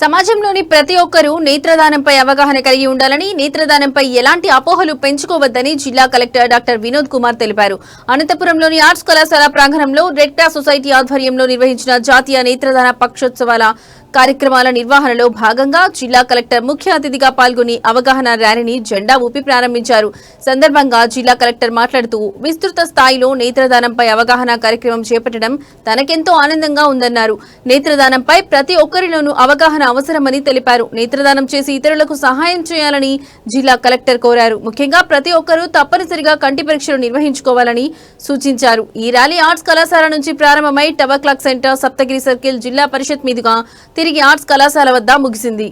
సమాజంలోని ప్రతి ఒక్కరూ నేత్రదానంపై అవగాహన కలిగి ఉండాలని నేత్రదానంపై ఎలాంటి అపోహలు పెంచుకోవద్దని జిల్లా కలెక్టర్ డాక్టర్ వినోద్ కుమార్ తెలిపారు. అనంతపురంలోని ఆర్ట్స్ కళాశాల ప్రాంగణంలో రెడ్ క్రాస్ సొసైటీ ఆధ్వర్యంలో నిర్వహించిన జాతీయ నేత్రదాన పక్షోత్సవాల కార్యక్రమాల నిర్వహణలో భాగంగా జిల్లా కలెక్టర్ ముఖ్య అతిథిగా పాల్గొని అవగాహన ర్యాలీని జెండా ఊపి ప్రారంభించారు. సందర్భంగా జిల్లా కలెక్టర్ మాట్లాడుతూ విస్తృత స్థాయిలో నేత్రదానంపై అవగాహన కార్యక్రమం చేపట్టడం తనకెంతో ఆనందంగా ఉందన్నారు. నేత్రదానంపై ప్రతి ఒక్కరిలోనూ అవగాహన అవసరమని తెలిపారు. నేత్రదానం చేసి ఇతరులకు సహాయం చేయాలని జిల్లా కలెక్టర్ కోరారు. ముఖ్యంగా ప్రతి ఒక్కరూ తప్పనిసరిగా కంటి పరీక్షలు నిర్వహించుకోవాలని సూచించారు. ఈ ర్యాలీ ఆర్ట్స్ కళాశాల నుంచి ప్రారంభమై tower clock centre Saptagiri circle జిల్లా పరిషత్ మీదుగా తిరిగి ఆర్ట్స్ కళాశాల వద్ద ముగిసింది.